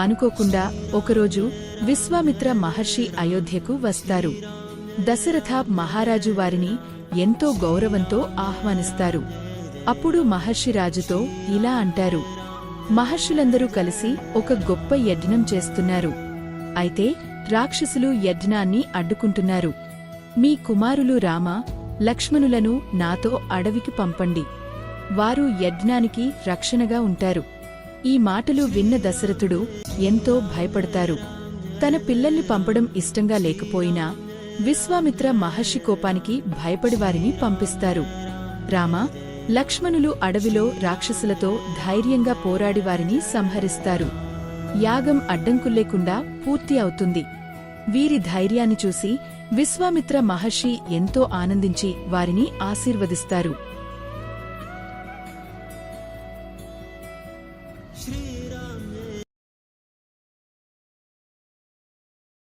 అనుకోకుండా ఒకరోజు విశ్వామిత్ర మహర్షి అయోధ్యకు వస్తారు. దశరథ మహారాజు వారిని ఎంతో గౌరవంతో ఆహ్వానిస్తారు. అప్పుడు మహర్షి రాజుతో ఇలా అంటారు. మహర్షులందరూ కలిసి ఒక గొప్ప యజ్ఞం చేస్తున్నారు. అయితే రాక్షసులు యజ్ఞాన్ని అడ్డుకుంటున్నారు. మీ కుమారులు రామ లక్ష్మణులను నాతో అడవికి పంపండి. వారు యజ్ఞానికి రక్షణగా ఉంటారు. ఈ మాటలు విన్న దశరథుడు ఎంతో భయపడతారు. తన పిల్లల్ని పంపడం ఇష్టంగా లేకపోయినా విశ్వామిత్ర మహర్షి కోపానికి భయపడి వారిని పంపిస్తారు. రామ లక్ష్మణులు అడవిలో రాక్షసులతో ధైర్యంగా పోరాడి వారిని సంహరిస్తారు. యాగం అడ్డంకుల్లేకుండా పూర్తి అవుతుంది. వీరి ధైర్యాన్ని చూసి విశ్వామిత్ర మహర్షి ఎంతో ఆనందించి వారిని ఆశీర్వదిస్తారు. Shri Ram.